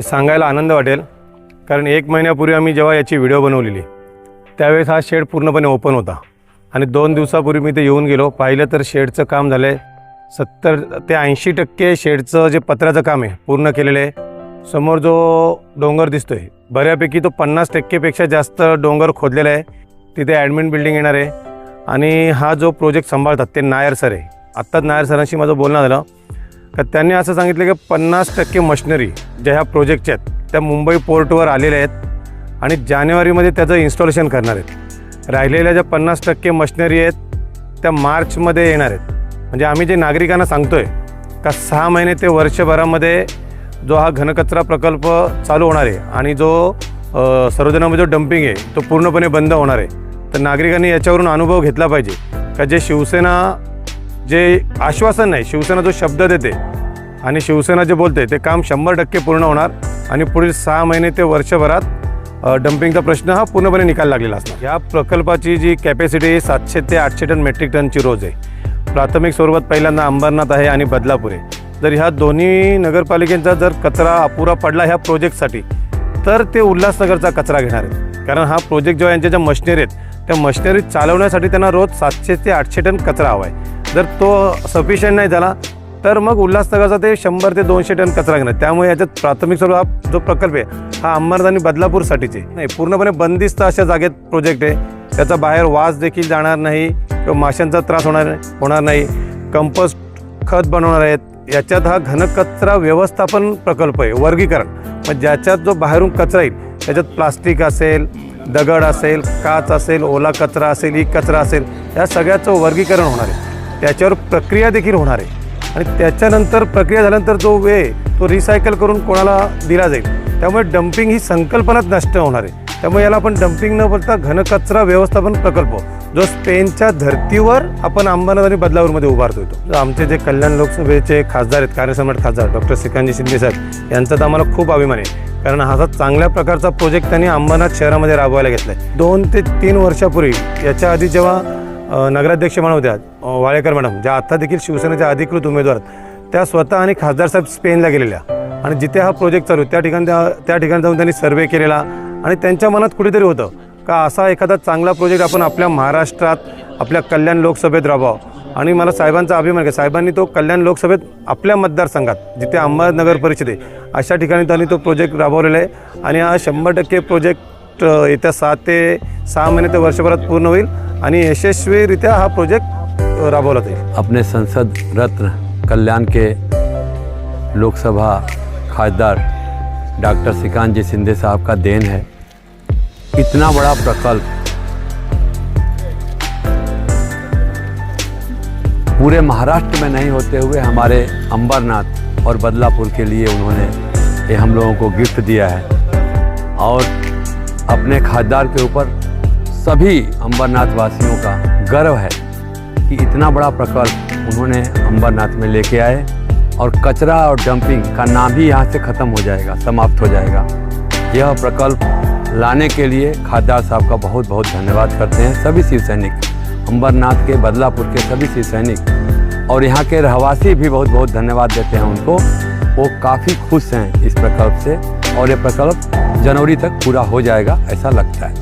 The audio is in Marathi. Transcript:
हे सांगायला आनंद वाटेल. कारण एक महिन्यापूर्वी आम्ही जेव्हा याची व्हिडिओ बनवलेली त्यावेळेस हा शेड पूर्णपणे ओपन होता. आणि दोन दिवसापूर्वी मी ते येऊन गेलो. पाहिलं तर शेडचं काम झालं आहे सत्तर ते ऐंशी टक्के शेडचं जे पत्र्याचं काम आहे पूर्ण केलेलं आहे. समोर जो डोंगर दिसतो आहे बऱ्यापैकी तो पन्नास टक्केपेक्षा जास्त डोंगर खोदलेला आहे. तिथे ॲडमिन बिल्डिंग येणार आहे. आणि हा जो प्रोजेक्ट सांभाळतात ते नायर सर आहे. आत्ताच नायर सरांशी माझं बोलणं झालं. का त्यांनी असं सांगितलं की पन्नास टक्के मशिनरी ज्या ह्या प्रोजेक्टच्या आहेत त्या मुंबई पोर्टवर आलेल्या आहेत आणि जानेवारीमध्ये त्याचं इन्स्टॉलेशन करणार आहेत. राहिलेल्या ज्या पन्नास टक्के मशिनरी आहेत त्या मार्चमध्ये येणार आहेत. म्हणजे आम्ही जे नागरिकांना सांगतो आहे का सहा महिने ते वर्षभरामध्ये जो हा घनकचरा प्रकल्प चालू होणार आहे आणि जो अ, सर्वजनामध्ये जो डम्पिंग आहे तो पूर्णपणे बंद होणार आहे तर नागरिकांनी याच्यावरून अनुभव घेतला पाहिजे. का जे शिवसेना जे आश्वासन नाही शिवसेना जो शब्द देते आणि शिवसेना जे बोलते ते काम शंभर टक्के पूर्ण होणार आणि पुढील सहा महिने ते वर्षभरात डम्पिंगचा प्रश्न हा पूर्णपणे निकाल लागलेला असणार. या प्रकल्पाची जी कॅपॅसिटी सातशे ते आठशे टन मेट्रिक टनची रोज आहे. प्राथमिक स्वरूपात पहिल्यांदा अंबरनाथ आहे आणि बदलापूर आहे. जर ह्या दोन्ही नगरपालिकेचा जर कचरा अपुरा पडला ह्या प्रोजेक्टसाठी तर ते उल्हासनगरचा कचरा घेणार आहेत. कारण हा प्रोजेक्ट जेव्हा यांच्या ज्या मशिनरी आहेत त्या मशिनरी चालवण्यासाठी त्यांना रोज सातशे ते आठशे टन कचरा हवा आहे. जर तो सफिशियंट नाही झाला तर मग उल्हासनगरचा ते शंभर ते दोनशे टन कचरा घेणार. त्यामुळे याच्यात प्राथमिक स्वरूप हा जो प्रकल्प आहे हा अंबरनाथ आणि बदलापूरसाठीचे. नाही पूर्णपणे बंदिस्त अशा जागेत प्रोजेक्ट आहे. त्याचा बाहेर वास देखील जाणार नाही किंवा माशांचा त्रास होणार होणार नाही. कंपोस्ट खत बनवणार आहेत. याच्यात हा घनकचरा व्यवस्थापन प्रकल्प आहे वर्गीकरण. मग ज्याच्यात जो बाहेरून कचरा येईल त्याच्यात प्लास्टिक असेल दगड असेल काच असेल ओला कचरा असेल ई कचरा असेल या सगळ्याचं वर्गीकरण होणार आहे. त्याच्यावर प्रक्रिया देखील होणार आहे. आणि त्याच्यानंतर प्रक्रिया झाल्यानंतर जो वे तो रिसायकल करून कोणाला दिला जाईल. त्यामुळे डम्पिंग ही संकल्पनाच नष्ट होणार आहे. त्यामुळे याला आपण डम्पिंग न बोलता घनकचरा व्यवस्थापन प्रकल्प जो स्पेनच्या धर्तीवर आपण अंबरनाथ आणि बदलावरमध्ये उभारतो येतो आमचे जे कल्याण लोकसभेचे खासदार आहेत कार्यसम्राट खासदार डॉक्टर श्रीकांतजी शिंदे साहेब यांचा तर आम्हाला खूप अभिमान आहे. कारण हा चांगल्या प्रकारचा प्रोजेक्ट त्यांनी अंबरनाथ शहरामध्ये राबवायला घेतला आहे दोन ते तीन वर्षापूर्वी याच्या आधी जेव्हा नगराध्यक्ष म्हणून होत्या वाळेकर मॅडम ज्या आत्ता देखील शिवसेनेच्या अधिकृत उमेदवार त्या स्वतः आणि खासदार साहेब स्पेनला गेलेल्या. आणि जिथे हा प्रोजेक्ट चालू त्या ठिकाणी त्या- त्या ठिकाणी जाऊन त्यांनी सर्वे केलेला. आणि त्यांच्या मनात कुठेतरी होतं का असा एखादा चांगला प्रोजेक्ट आपण आपल्या महाराष्ट्रात आपल्या कल्याण लोकसभेत राबवावं. आणि मला साहेबांचा अभिमान आहे साहेबांनी तो कल्याण लोकसभेत आपल्या मतदारसंघात जिथे अहमदनगर परिषद आहे अशा ठिकाणी त्यांनी तो प्रोजेक्ट राबवलेला आहे. आणि हा शंभर टक्के प्रोजेक्ट येत्या सात ते सहा महिने ते वर्षभरात पूर्ण होईल. आणि यशस्वीरित्या हा प्रोजेक्ट राबवला अपने संसद रत्न कल्याण के लोकसभा खासदार डॉक्टर श्रीकांत जी सिंधे साहब का देन है। इतना बड़ा प्रकल्प पूरे महाराष्ट्र में नहीं होते हुए हमारे अंबरनाथ और बदलापुर के लिए उन्होंने ये हम लोगों को गिफ्ट दिया है। और अपने खासदार के ऊपर सभी अंबरनाथ वासियों का गर्व है कि इतना बड़ा प्रकल्प उन्होंने अंबरनाथ में लेके आए और कचरा और डंपिंग का नाम ही यहाँ से ख़त्म हो जाएगा, समाप्त हो जाएगा। यह प्रकल्प लाने के लिए खासदार साहब का बहुत बहुत धन्यवाद करते हैं। सभी शिव सैनिक अम्बरनाथ के, बदलापुर के सभी शिव सैनिक और यहाँ के रहवासी भी बहुत बहुत धन्यवाद देते हैं उनको। वो काफ़ी खुश हैं इस प्रकल्प से और ये प्रकल्प जनवरी तक पूरा हो जाएगा, ऐसा लगता है।